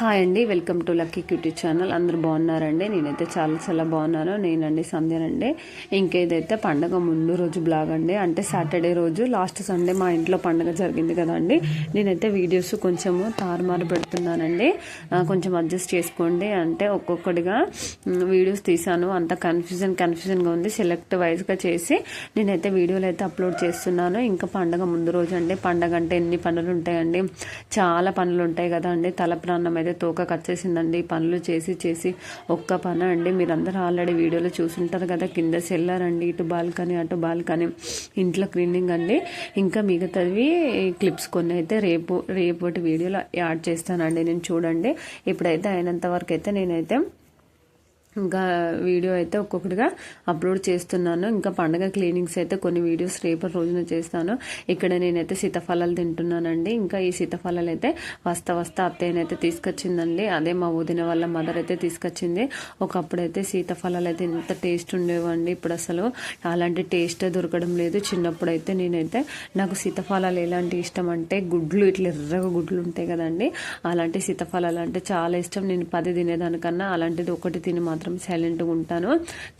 Hi అండి welcome to lucky cutie channel. అందరు బాగున్నారండి? నేనైతే చాలా చాలా బాగున్నాను. నేనండి సంధ్యనండి. ఇంకేదైతే పండగ ముందు రోజు బ్లాగ్ అండి అంటే సాటర్డే రోజు లాస్ట్ సండే మా ఇంట్లో పండగ జరిగింది కదండి. నేనైతే వీడియోస్ కొంచెము తారుమారు పెడుతున్నానండి. కొంచెం అడ్జస్ట్ చేసుకోండి. అంటే ఒక్కొక్కటిగా వీడియోస్ తీసాను అంత కన్ఫ్యూజన్ కన్ఫ్యూజన్గా ఉంది. సెలెక్ట్ వైజ్గా చేసి నేనైతే వీడియోలు అయితే అప్లోడ్ చేస్తున్నాను. ఇంకా పండగ ముందు రోజు అండి పండగ అంటే ఎన్ని పనులు ఉంటాయండి? చాలా పనులు ఉంటాయి కదా అండి తల ప్రాణం అయితే తోక కచ్చేసిందండి పనులు చేసి చేసి ఒక్క పని అండి. మీరందరూ ఆల్రెడీ వీడియోలో చూసుంటారు కదా. కింద సెల్లర్ అండి ఇటు బాల్కనీ అటు బాల్కనీ ఇంట్లో క్లీనింగ్ అండి. ఇంకా మిగతావి క్లిప్స్ కొన్ని అయితే రేపు రేపటి వీడియోలో యాడ్ చేస్తానండి నేను చూడండి. ఇప్పుడైతే అయినంత వరకు అయితే నేనైతే ఇంకా వీడియో అయితే ఒక్కొక్కటిగా అప్లోడ్ చేస్తున్నాను. ఇంకా పండగ క్లీనింగ్స్ అయితే కొన్ని వీడియోస్ రేపటి రోజున చేస్తాను. ఇక్కడ నేనైతే సీతాఫలాలు తింటున్నానండి. ఇంకా ఈ సీతాఫలాలు అయితే వస్తా వస్తా అత్తయ్యనైతే తీసుకొచ్చిందండి. అదే మా వదిన వాళ్ళ మదర్ అయితే తీసుకొచ్చింది. ఒకప్పుడైతే సీతాఫలాలు అయితే ఎంత టేస్ట్ ఉండేవండి. ఇప్పుడు అసలు అలాంటి టేస్ట్ దొరకడం లేదు. చిన్నప్పుడు అయితే నేనైతే నాకు సీతాఫలాలు ఎలాంటి ఇష్టం అంటే గుడ్లు ఇట్లా ఎర్రగా గుడ్లు ఉంటాయి కదండి. అలాంటి సీతాఫలాలు అంటే చాలా ఇష్టం. నేను పది తినేదానికన్నా అలాంటిది ఒకటి తిని మాత్రం సైలెంట్గా ఉంటాను.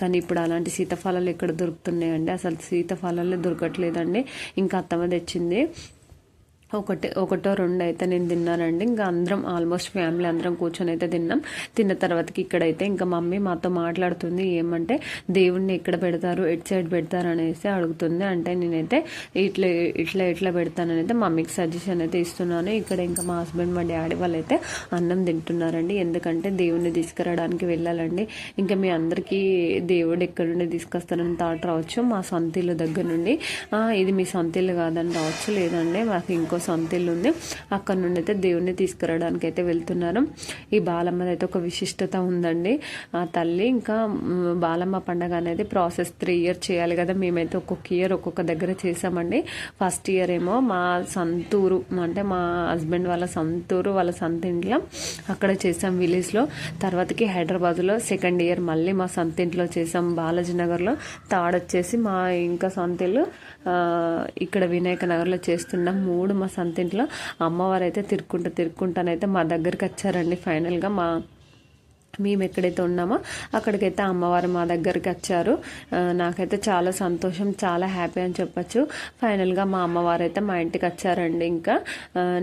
కానీ ఇప్పుడు అలాంటి సీతాఫలాలు ఎక్కడ దొరుకుతున్నాయండి? అసలు సీతాఫలాలే దొరకట్లేదండి. ఇంకా అత్తమ్మ తెచ్చింది. ఒకటి ఒకటో రెండు అయితే నేను తిన్నానండి. ఇంకా అందరం ఆల్మోస్ట్ ఫ్యామిలీ అందరం కూర్చొని అయితే తిన్నాం. తిన్న తర్వాతకి ఇక్కడైతే ఇంకా మమ్మీ మాతో మాట్లాడుతుంది. ఏమంటే దేవుణ్ణి ఎక్కడ పెడతారు? ఎట్ సైడ్ పెడతారు? అనేసి అడుగుతుంది. అంటే నేనైతే ఇట్లా ఇట్లా ఇట్లా పెడతానైతే మమ్మీకి సజెషన్ అయితే ఇస్తున్నాను. ఇక్కడ ఇంకా మా హస్బెండ్ మా డాడీ వాళ్ళు అయితే అన్నం తింటున్నారండి. ఎందుకంటే దేవుణ్ణి తీసుకురావడానికి వెళ్ళాలండి. ఇంకా మీ అందరికీ దేవుడు ఎక్కడి నుండి తీసుకొస్తారని థాట్ రావచ్చు. మా సొంత ఇల్లు దగ్గర నుండి. ఇది మీ సొంత ఇల్లు కాదని రావచ్చు. లేదండి మాకు ఇంకో సొంత ఇల్లు ఉంది. అక్కడ నుండి అయితే దేవుడిని తీసుకురావడానికి అయితే వెళ్తున్నారు. ఈ బాలమ్మది అయితే ఒక విశిష్టత ఉందండి. ఆ తల్లి ఇంకా బాలమ్మ పండగ అనేది ప్రాసెస్ త్రీ ఇయర్ చేయాలి కదా. మేమైతే ఒక్కొక్క ఇయర్ ఒక్కొక్క దగ్గర చేసామండి ఫస్ట్ ఇయర్ ఏమో మా సంతూరు అంటే మా హస్బెండ్ వాళ్ళ సంతూరు వాళ్ళ సంత ఇంట్లో అక్కడ చేసాం విలేజ్లో తర్వాతకి హైదరాబాద్లో సెకండ్ ఇయర్ మళ్ళీ మా సంత ఇంట్లో చేసాం బాలాజీ నగర్లో థర్డ్ వచ్చేసి మా ఇంకా సొంత ఇల్లు ఇక్కడ వినాయక నగర్లో చేస్తున్నాం. మూడు మా సంతింట్లో అమ్మవారు అయితే తిరుక్కుంటూ తిరుక్కుంటానైతే మా దగ్గరికి వచ్చారండి ఫైనల్గా మా మేము ఎక్కడైతే ఉన్నామో అక్కడికైతే అమ్మవారు మా దగ్గరికి వచ్చారు. నాకైతే చాలా సంతోషం చాలా హ్యాపీ అని చెప్పొచ్చు. ఫైనల్గా మా అమ్మవారు అయితే మా ఇంటికి వచ్చారండి ఇంకా.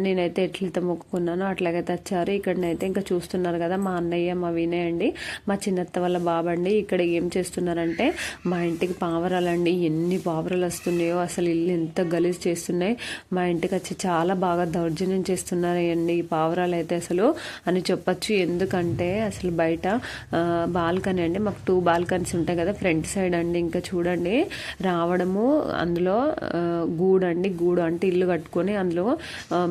నేనైతే ఎట్లయితే మొక్కుకున్నానో అట్లాగైతే వచ్చారు. ఇక్కడనైతే ఇంకా చూస్తున్నారు కదా మా అన్నయ్య మా వినయ్ అండి. మా చిన్నత్త వాళ్ళ బాబండి ఇక్కడ ఏం చేస్తున్నారంటే మా ఇంటికి పావరాలండి. ఎన్ని పావురాలు వస్తున్నాయో అసలు ఇల్లు ఎంత గలీజ్ చేస్తున్నాయి. మా ఇంటికి వచ్చి చాలా బాగా దౌర్జన్యం చేస్తున్నారండి ఈ పావురాలు అయితే అసలు అని చెప్పొచ్చు. ఎందుకంటే అసలు బయట బయట బాల్కనీ అండి. మాకు టూ బాల్కనీస్ ఉంటాయి కదా ఫ్రంట్ సైడ్ అండి. ఇంకా చూడండి రావడము అందులో గూడు అండి గూడు అంటే ఇల్లు కట్టుకొని అందులో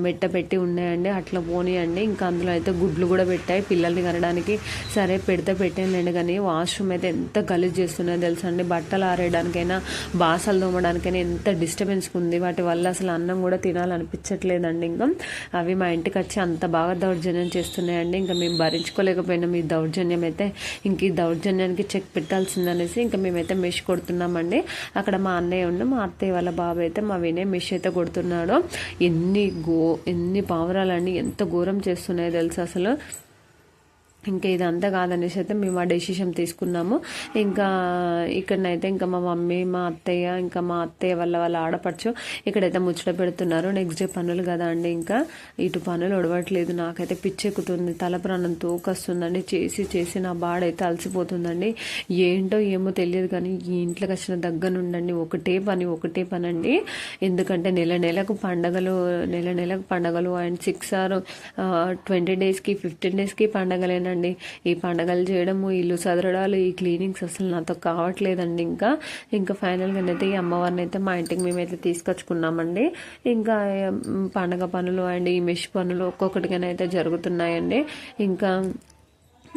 మెట్ట పెట్టి ఉన్నాయండి. అట్లా పోనీయండి. ఇంకా అందులో అయితే గుడ్లు కూడా పెట్టాయి. పిల్లల్ని కనడానికి సరే పెడితే పెట్టానులేండి కానీ వాష్రూమ్ అయితే ఎంత గలీజ్ చేస్తున్నాయో తెలుసా అండి. బట్టలు ఆరేయడానికైనా బాసలు తోమడానికైనా ఎంత డిస్టర్బెన్స్ ఉంది. వాటి వల్ల అసలు అన్నం కూడా తినాలనిపించట్లేదండి. ఇంకా అవి మా ఇంటికి వచ్చి అంత బాగా దౌర్జన్యం చేస్తున్నాయండి. ఇంకా మేము భరించుకోలేకపోయినాం ఈ దౌర్జన్యం దౌర్జన్యం అయితే ఇంక ఈ దౌర్జన్యానికి చెక్ పెట్టాల్సిందనేసి ఇంకా మేమైతే మిష్ కొడుతున్నామండి. అక్కడ మా అన్నయ్య ఉండి మా అత్తయ్య వాళ్ళ బాబు అయితే మా వినయ్ మిష్ అయితే కొడుతున్నాడు. ఎన్ని గో ఎన్ని పావురాలన్నీ ఎంత ఘోరం చేస్తున్నాయో తెలుసు అసలు? ఇంకా ఇదంతా కాదనేసి అయితే మేము ఆ డెసిషన్ తీసుకున్నాము. ఇంకా ఇక్కడనైతే ఇంకా మా మమ్మీ మా అత్తయ్య ఇంకా మా అత్తయ్య వల్ల వాళ్ళ ఆడపడుచు ఇక్కడైతే ముచ్చట పెడుతున్నారు. నెక్స్ట్ డే పనులు కదా అండి ఇంకా. ఇటు పనులు ఒడవట్లేదు. నాకైతే పిచ్చెక్కుతుంది. తల ప్రాణం తోకొస్తుందండి. చేసి చేసి నా బాడైతే అలసిపోతుందండి. ఏంటో ఏమో తెలియదు కానీ ఈ ఇంట్లోకి వచ్చిన దగ్గర నుండండి ఒకటే పని ఒకటే పని అండి ఎందుకంటే నెల నెలకు పండగలు నెల నెలకు పండగలు. అండ్ సిక్స్ ఆర్ ట్వంటీ డేస్కి ఫిఫ్టీన్ డేస్కి పండగలేనండి. ఈ పండగలు చేయడము ఇల్లు సదరడాలు ఈ క్లీనింగ్స్ అసలు నాతో కావట్లేదండి ఇంకా. ఇంకా ఫైనల్గా అయితే ఈ అమ్మవారిని అయితే మా ఇంటికి మేమైతే తీసుకొచ్చుకున్నామండి. ఇంకా పండగ పనులు అండ్ ఈ మెష్ పనులు ఒక్కొక్కటిగానైతే జరుగుతున్నాయండి. ఇంకా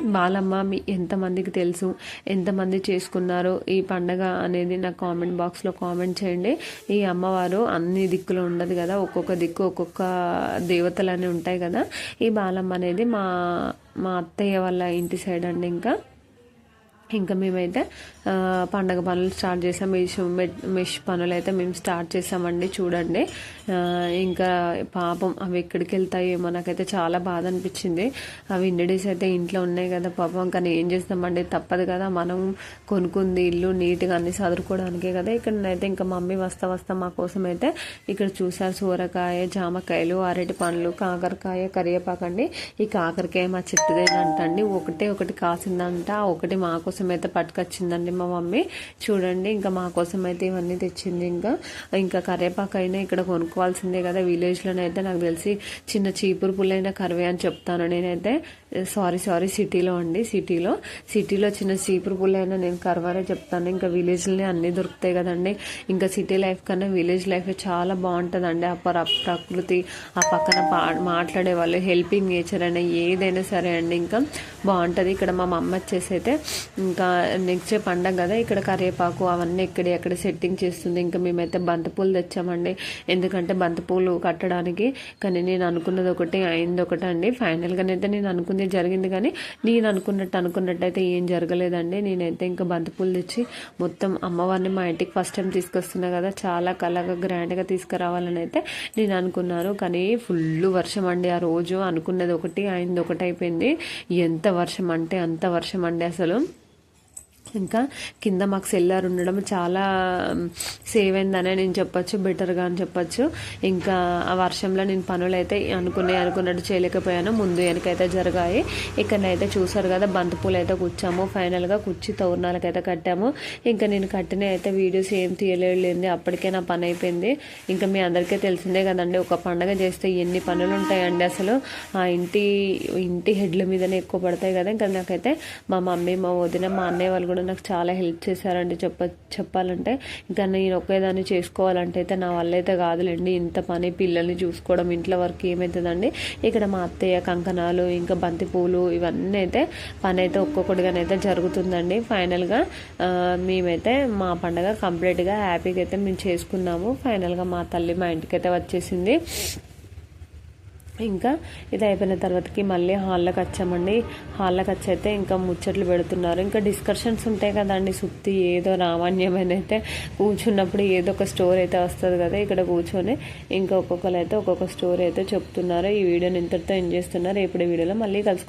బాలమ్మ మీ ఎంతమందికి తెలుసు? ఎంతమంది చేసుకున్నారో? ఈ పండగ అనేది నా కామెంట్ బాక్స్లో కామెంట్ చేయండి. ఈ అమ్మవారు అన్ని దిక్కులు ఉండదు కదా. ఒక్కొక్క దిక్కు ఒక్కొక్క దేవతలు అనేవి ఉంటాయి కదా. ఈ బాలమ్మ అనేది మా మా అత్తయ్య వాళ్ళ ఇంటి సైడ్ అండి ఇంకా. ఇంకా మేమైతే పండగ పనులు స్టార్ట్ చేసాం. మెష్ మెష్ పనులు అయితే మేము స్టార్ట్ చేసామండి. చూడండి. ఇంకా పాపం అవి ఎక్కడికి వెళ్తాయేమో నాకైతే చాలా బాధ అనిపించింది. అవి ఇన్ని డేస్ అయితే ఇంట్లో ఉన్నాయి కదా పాపం. కానీ ఏం చేస్తామండి? తప్పదు కదా. మనం కొనుక్కుంది ఇల్లు నీట్గా అన్ని చదువుకోవడానికే కదా. ఇక్కడ అయితే ఇంకా మమ్మీ వస్తా వస్తా మా కోసం అయితే ఇక్కడ చూసారు సూరకాయ జామకాయలు అరటి పండ్లు కాకరకాయ కరివేపాకండి ఈ కాకరకాయ మా చెట్టుదేనంటండి. ఒకటే ఒకటి కాసిందంట. ఒకటి మా కోసం అయితే పట్టుకొచ్చిందండి మా మమ్మీ. చూడండి ఇంకా మా కోసం అయితే ఇవన్నీ తెచ్చింది ఇంకా. ఇంకా కరివేపాకు అయినా ఇక్కడ కొనుక్కోవాల్సిందే కదా విలేజ్లోనే అయితే నాకు తెలిసి చిన్న చీపురు పుల్లైన కరివే అని చెప్తాను. నేనైతే సారీ సారీ సిటీలో అండి సిటీలో. సిటీలో చిన్న చీపురు పుల్లైనా నేను కరవానే చెప్తాను. ఇంకా విలేజ్లోనే అన్నీ దొరుకుతాయి కదండి. ఇంకా సిటీ లైఫ్ కన్నా విలేజ్ లైఫ్ చాలా బాగుంటుందండి. ఆ ప్రకృతి ఆ పక్కన పా మాట్లాడే వాళ్ళు హెల్పింగ్ నేచర్ అయినా ఏదైనా సరే అండి. ఇంకా బాగుంటుంది. ఇక్కడ మా మమ్మ వచ్చేసి అయితే ఇంకా నెక్స్ట్ డే పండగ కదా ఇక్కడ కరివేపాకు అవన్నీ ఎక్కడి ఎక్కడ సెట్టింగ్ చేస్తుంది. ఇంకా మేమైతే బంతిపూలు తెచ్చామండి. ఎందుకంటే బంతిపూలు కట్టడానికి కానీ నేను అనుకున్నది ఒకటి అయింది ఒకటి అండి. ఫైనల్గానైతే నేను అనుకుంది జరిగింది కానీ నేను అనుకున్నట్టు అనుకున్నట్టు అయితే ఏం జరగలేదండి. నేనైతే ఇంకా బంతిపూలు తెచ్చి మొత్తం అమ్మవారిని మా ఇంటికి ఫస్ట్ టైం తీసుకొస్తున్నా కదా చాలా కలగా గ్రాండ్గా తీసుకురావాలని అయితే నేను అనుకున్నాను. కానీ ఫుల్ వర్షం అండి. ఆ రోజు అనుకున్నది ఒకటి అయింది ఒకటి అయిపోయింది. ఎంత వర్షం అంటే అంత వర్షం అండి అసలు. ఇంకా కింద మాకు సెల్లార్ ఉండడం చాలా సేవ్ అయిందనే నేను చెప్పొచ్చు బెటర్గా అని చెప్పొచ్చు. ఇంకా ఆ వర్షంలో నేను పనులు అయితే అనుకునే అనుకున్నట్టు చేయలేకపోయాను. ముందు వెనకైతే జరిగాయి. ఇక్కడనైతే చూసారు కదా బంతిపూలు అయితే కూర్చాము ఫైనల్గా కుర్చీ తోరణాలకైతే కట్టాము. ఇంకా నేను కట్టిన అయితే వీడియోస్ ఏం తీయలేదు అప్పటికే నా పని అయిపోయింది. ఇంకా మీ అందరికీ తెలిసిందే కదండి ఒక పండగ చేస్తే ఎన్ని పనులు ఉంటాయండి అసలు. ఆ ఇంటి ఇంటి హెడ్ల మీదనే ఎక్కువ పడతాయి కదా. ఇంకా నాకైతే మా మమ్మీ మా వదిన మా అన్నయ్య వాళ్ళు కూడా నాకు చాలా హెల్ప్ చేశారండి. చెప్ప చెప్పాలంటే ఇంకా నేను ఒకేదాన్ని చేసుకోవాలంటే అయితే నా వల్ల అయితే కాదులేండి. ఇంత పని పిల్లల్ని చూసుకోవడం ఇంట్లో వరకు ఏమవుతుందండి ఇక్కడ మా అత్తయ్య కంకణాలు ఇంకా బంతి పూలు ఇవన్నీ అయితే పని అయితే ఒక్కొక్కటిగానైతే జరుగుతుందండి. ఫైనల్గా మేమైతే మా పండగ కంప్లీట్గా హ్యాపీగా అయితే మేము చేసుకున్నాము. ఫైనల్గా మా తల్లి మా ఇంటికి అయితే వచ్చేసింది. ఇంకా ఇది అయిపోయిన తర్వాతకి మళ్ళీ హాల్లోకి వచ్చామండి. హాల్లోకి వచ్చి అయితే ఇంకా ముచ్చట్లు పెడుతున్నారు. ఇంకా డిస్కషన్స్ ఉంటాయి కదండి సుత్తి ఏదో రామాన్యమైన అయితే కూర్చున్నప్పుడు ఏదో ఒక స్టోరీ అయితే వస్తుంది కదా ఇక్కడ కూర్చొని. ఇంకా ఒక్కొక్కరు అయితే ఒక్కొక్క స్టోరీ అయితే చెప్తున్నారు. ఈ వీడియోని ఇంతటితో ఎంజాయ్ చేస్తున్నారు. ఇప్పుడు వీడియోలో మళ్ళీ కలుసుకుంటారు